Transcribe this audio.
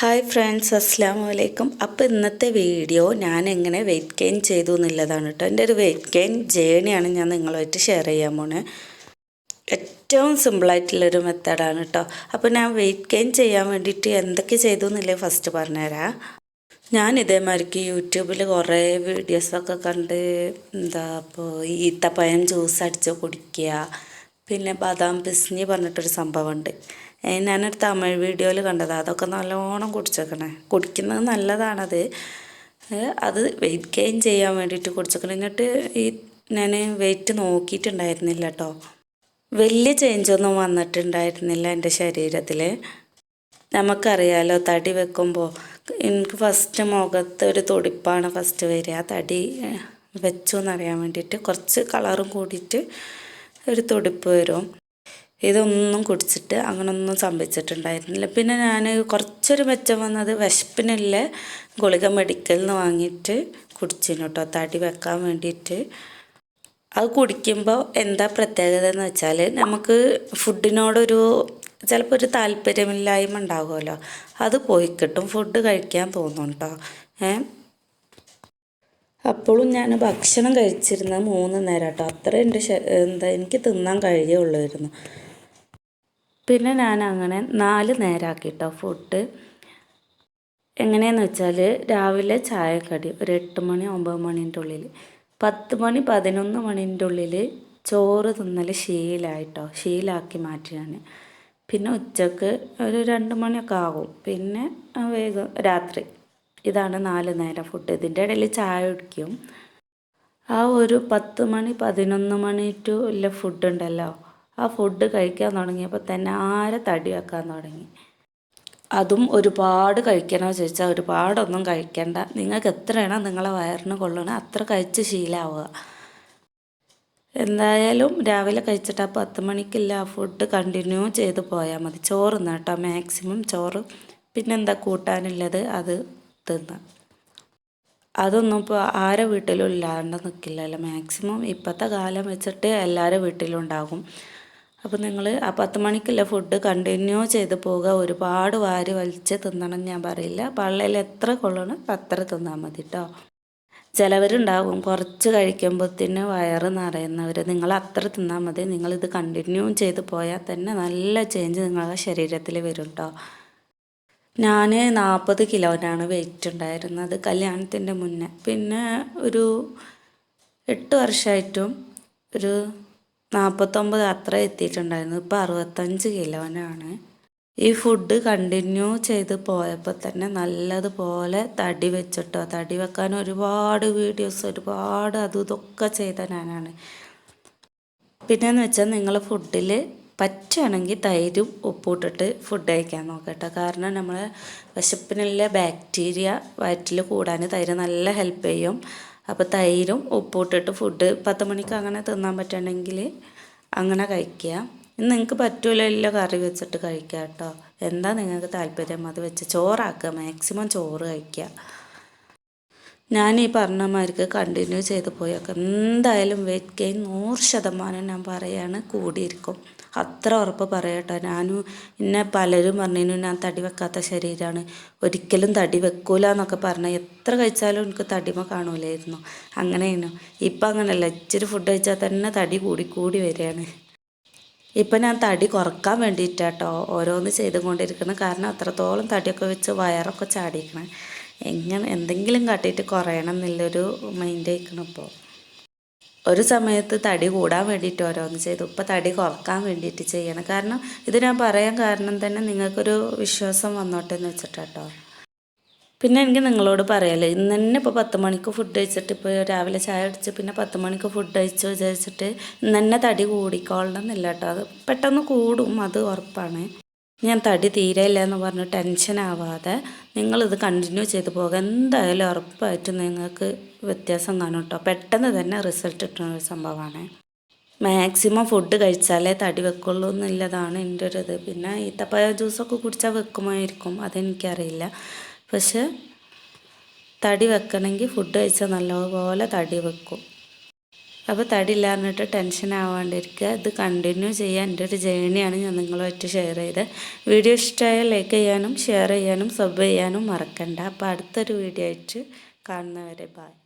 Hi friends അസ്സാം വലൈക്കും അപ്പോൾ ഇന്നത്തെ വീഡിയോ ഞാൻ എങ്ങനെ വെയിറ്റ് ഗെയിൻ ചെയ്തു എന്നുള്ളതാണ് കേട്ടോ. എന്റെ ഒരു വെയിറ്റ് ഗെയിൻ ജേണിയാണ് ഞാൻ നിങ്ങളുമായിട്ട് ഷെയർ ചെയ്യാൻ പോണേ. ഏറ്റവും സിമ്പിളായിട്ടുള്ളൊരു മെത്തേഡാണ് കേട്ടോ. അപ്പോൾ ഞാൻ വെയിറ്റ് ഗെയിൻ ചെയ്യാൻ വേണ്ടിയിട്ട് എന്തൊക്കെ ചെയ്തു എന്നില്ലേ ഫസ്റ്റ് പറഞ്ഞുതരാം. ഞാൻ ഇതേമാതിരിക്ക് യൂട്യൂബിൽ കുറേ വീഡിയോസൊക്കെ കണ്ട് എന്താ ഇപ്പോൾ ഈത്തപ്പഴം ജ്യൂസ് അടിച്ച് കുടിക്കുക. പിന്നെ ബദാം പിസ്നി പറഞ്ഞിട്ടൊരു സംഭവമുണ്ട്. ഞാനൊരു തമിഴ് വീഡിയോയിൽ കണ്ടത്. അതൊക്കെ നല്ലോണം കുടിച്ചേക്കണേ. കുടിക്കുന്നത് നല്ലതാണത്. അത് വെയിറ്റ് ഗെയിൻ ചെയ്യാൻ വേണ്ടിയിട്ട് കുടിച്ചേക്കണം. എന്നിട്ട് ഈ ഞാൻ വെയിറ്റ് നോക്കിയിട്ടുണ്ടായിരുന്നില്ല കേട്ടോ വലിയ ചേഞ്ചൊന്നും വന്നിട്ടുണ്ടായിരുന്നില്ല എന്റെ ശരീരത്തിൽ നമുക്കറിയാലോ തടി വെക്കുമ്പോൾ എനിക്ക് ഫസ്റ്റ് മുഖത്ത് ഒരു തുടിപ്പാണ് ഫസ്റ്റ് വരിക. തടി വെച്ചു എന്നറിയാൻ വേണ്ടിയിട്ട് കുറച്ച് കളറും കൂടിയിട്ട് ഒരു തുടിപ്പ് വരും. ഇതൊന്നും കുടിച്ചിട്ട് അങ്ങനൊന്നും സംഭവിച്ചിട്ടുണ്ടായിരുന്നില്ല. പിന്നെ ഞാൻ കുറച്ചൊരു മെച്ചം വന്നത് വിശപ്പിനുള്ള ഗുളിക മെഡിക്കലിൽ നിന്ന് വാങ്ങിയിട്ട് കുടിച്ചിരുന്നു കേട്ടോ തടി വെക്കാൻ വേണ്ടിയിട്ട്. അത് കുടിക്കുമ്പോൾ എന്താ പ്രത്യേകത എന്ന് വെച്ചാൽ നമുക്ക് ഫുഡിനോടൊരു ചിലപ്പോൾ ഒരു താല്പര്യമില്ലായ്മ ഉണ്ടാകുമല്ലോ അത് പോയി കിട്ടും. ഫുഡ് കഴിക്കാൻ തോന്നും കേട്ടോ ഏ? അപ്പോഴും ഞാൻ ഭക്ഷണം കഴിച്ചിരുന്നത് മൂന്ന് നേരം കേട്ടോ അത്ര എന്റെ എന്താ എനിക്ക് തിന്നാൻ കഴിയുള്ളായിരുന്നു. പിന്നെ ഞാൻ അങ്ങനെ നാല് നേരമാക്കി കേട്ടോ ഫുഡ് എങ്ങനെയാന്ന് വെച്ചാൽ രാവിലെ ചായക്കടി ഒരു എട്ട് മണി ഒമ്പത് മണീന്റെ ഉള്ളിൽ പത്ത് മണി പതിനൊന്ന് മണീന്റെ ഉള്ളിൽ ചോറ് തിന്നൽ ശീലമായിട്ടോ ശീലാക്കി മാറ്റിയാണ്. പിന്നെ ഉച്ചയ്ക്ക് ഒരു രണ്ട് മണിയൊക്കെ ആകും. പിന്നെ വേഗം രാത്രി. ഇതാണ് നാല് നേരം ഫുഡ് ഇതിന്റെ ഇടയിൽ ചായ കുടിക്കും. ആ ഒരു പത്ത് മണി പതിനൊന്ന് മണി ടു ഉള്ള ഫുഡ് ഉണ്ടല്ലോ. ആ ഫുഡ് കഴിക്കാൻ തുടങ്ങിയപ്പോൾ തന്നെ ആരെ തടി വെക്കാൻ തുടങ്ങി? അതും ഒരുപാട് കഴിക്കണോ ചോദിച്ചാൽ ഒരുപാടൊന്നും കഴിക്കണ്ട. നിങ്ങൾക്ക് എത്രയാണോ നിങ്ങളെ വയറിന് കൊള്ളണം അത്ര കഴിച്ച് ശീലമാവുക എന്തായാലും രാവിലെ കഴിച്ചിട്ട് ആ പത്ത് മണിക്കില്ല ആ ഫുഡ് കണ്ടിന്യൂ ചെയ്ത് പോയാൽ മതി. ചോറ് കേട്ടോ മാക്സിമം ചോറ്. പിന്നെന്താ കൂട്ടാനുള്ളത്? അത് തിന്നാം. അതൊന്നും ഇപ്പോൾ ആരെ വീട്ടിലും ഇല്ലാണ്ട് നിൽക്കില്ലല്ലോ മാക്സിമം ഇപ്പോഴത്തെ കാലം വെച്ചിട്ട് എല്ലാവരുടെ വീട്ടിലും ഉണ്ടാകും. അപ്പോൾ നിങ്ങൾ ആ പത്ത് മണിക്കുള്ള ഫുഡ് കണ്ടിന്യൂ ചെയ്ത് പോവുക. ഒരുപാട് വാരി വലിച്ച് തിന്നണം ഞാൻ പറയില്ല. പള്ളയിൽ എത്ര കൊള്ളണം അത്ര തിന്നാൽ മതി കേട്ടോ ചിലവരുണ്ടാകും കുറച്ച് കഴിക്കുമ്പോഴത്തേന് വയറ് നിറയുന്നവർ നിങ്ങൾ അത്ര തിന്നാൽ മതി. നിങ്ങളിത് കണ്ടിന്യൂ ചെയ്ത് പോയാൽ തന്നെ നല്ല ചേഞ്ച് നിങ്ങളുടെ ശരീരത്തിൽ വരും കേട്ടോ ഞാൻ നാൽപ്പത് കിലോനാണ് വെയിറ്റ് ഉണ്ടായിരുന്നത് കല്യാണത്തിന്റെ മുന്നേ. പിന്നെ ഒരു എട്ട് വർഷമായിട്ടും ഒരു നാൽപ്പത്തൊമ്പത് അത്ര എത്തിയിട്ടുണ്ടായിരുന്നു. ഇപ്പോൾ അറുപത്തഞ്ച് കിലോനാണ്. ഈ ഫുഡ് കണ്ടിന്യൂ ചെയ്ത് പോയപ്പോൾ തന്നെ നല്ലതുപോലെ തടി വെച്ചിട്ടോ തടി വെക്കാൻ ഒരുപാട് വീഡിയോസ് ഒരുപാട് അതും ഇതൊക്കെ ചെയ്ത ഞാനാണ്. പിന്നെന്ന് വെച്ചാൽ നിങ്ങൾ ഫുഡിൽ പറ്റുകയാണെങ്കിൽ തൈരും ഉപ്പിട്ടിട്ട് ഫുഡ് കഴിക്കാൻ നോക്കട്ടോ. കാരണം നമ്മളെ വിശപ്പിനുള്ള ബാക്ടീരിയ വയറ്റിൽ കൂടാൻ തൈര് നല്ല ഹെൽപ്പ് ചെയ്യും. അപ്പോൾ തൈരും ഉപ്പൂട്ടിട്ട് ഫുഡ് പത്ത് മണിക്ക് അങ്ങനെ തിന്നാൻ പറ്റണമെങ്കിൽ അങ്ങനെ കഴിക്കുക ഇനി നിങ്ങൾക്ക് പറ്റൂലല്ലോ കറി വെച്ചിട്ട് കഴിക്കുക കേട്ടോ എന്താ നിങ്ങൾക്ക് താല്പര്യം? അത് വെച്ച് ചോറാക്കുക മാക്സിമം ചോറ് കഴിക്കുക ഞാൻ ഈ പറഞ്ഞമാർക്ക് കണ്ടിന്യൂ ചെയ്ത് പോയൊക്കെ. എന്തായാലും വെയിറ്റ് ഗെയിൻ നൂറ് ശതമാനം ഞാൻ പറയാണ് കൂടിയിരിക്കും. അത്ര ഉറപ്പ് പറയട്ടോ. ഞാനും എന്നെ പലരും പറഞ്ഞു ഞാൻ തടി വെക്കാത്ത ശരീരമാണ് ഒരിക്കലും തടി വെക്കൂല എന്നൊക്കെ പറഞ്ഞാൽ എത്ര കഴിച്ചാലും എനിക്ക് തടിമ കാണൂലായിരുന്നു. അങ്ങനെയായിരുന്നു ഇപ്പം അങ്ങനെയല്ല ഇച്ചിരി ഫുഡ് കഴിച്ചാൽ തന്നെ തടി കൂടി കൂടി വരികയാണ്. ഇപ്പം ഞാൻ തടി കുറയ്ക്കാൻ വേണ്ടിയിട്ടാട്ടോ ഓരോന്ന് ചെയ്തുകൊണ്ടിരിക്കണം. കാരണം അത്രത്തോളം തടിയൊക്കെ വെച്ച് വയറൊക്കെ ചാടിക്കണം എങ്ങനെ എന്തെങ്കിലും കാട്ടിയിട്ട് കുറയണം എന്നുള്ളൊരു മൈൻഡ് ആയിക്കണം ഇപ്പോൾ ഒരു സമയത്ത് തടി കൂടാൻ വേണ്ടിയിട്ട് ഓരോന്ന് ചെയ്തു. ഇപ്പം തടി കുറയ്ക്കാൻ വേണ്ടിയിട്ട് ചെയ്യണം. കാരണം ഇത് ഞാൻ പറയാൻ കാരണം തന്നെ നിങ്ങൾക്കൊരു വിശ്വാസം വന്നോട്ടെ എന്ന് വെച്ചിട്ടാട്ടോ. പിന്നെ എനിക്ക് നിങ്ങളോട് പറയാലോ ഇന്ന് തന്നെ ഇപ്പോൾ പത്ത് മണിക്ക് ഫുഡ് കഴിച്ചിട്ട് ഇപ്പോൾ രാവിലെ ചായ അടിച്ച് പിന്നെ പത്ത് മണിക്ക് ഫുഡ് കഴിച്ചു വിചാരിച്ചിട്ട് ഇന്ന് തന്നെ തടി കൂടിക്കോളണം എന്നില്ല കേട്ടോ അത് പെട്ടെന്ന് കൂടും അത് ഉറപ്പാണ്. ഞാൻ തടി തീരെയില്ല എന്ന് പറഞ്ഞ് ടെൻഷൻ ആവാതെ നിങ്ങളിത് കണ്ടിന്യൂ ചെയ്ത് പോകുക എന്തായാലും ഉറപ്പായിട്ടും നിങ്ങൾക്ക് വ്യത്യാസം കാണും കേട്ടോ പെട്ടെന്ന് തന്നെ റിസൾട്ട് കിട്ടുന്ന ഒരു സംഭവമാണ്. മാക്സിമം ഫുഡ് കഴിച്ചാലേ തടി വെക്കുള്ളൂ എന്നുള്ളതാണ് എന്റെ ഒരു ഇത്. പിന്നെ ഈത്തപ്പഴ ജ്യൂസൊക്കെ കുടിച്ചാൽ വെക്കുമായിരിക്കും അതെനിക്കറിയില്ല. പക്ഷെ തടി വെക്കണമെങ്കിൽ ഫുഡ് കഴിച്ചാൽ നല്ലപോലെ തടി വെക്കും. അപ്പോൾ തടിയില്ല പറഞ്ഞിട്ട് ടെൻഷൻ ആവാണ്ടിരിക്കുക. ഇത് കണ്ടിന്യൂ ചെയ്യാൻ എന്റെ ഒരു ജേണിയാണ് ഞാൻ നിങ്ങളുമായിട്ട് ഷെയർ ചെയ്തത്. വീഡിയോ ഇഷ്ടമായ ലൈക്ക് ചെയ്യാനും ഷെയർ ചെയ്യാനും സബ് ചെയ്യാനും മറക്കണ്ട. അപ്പോൾ അടുത്തൊരു വീഡിയോ ആയിട്ട് കാണുന്നവരെ ബായ്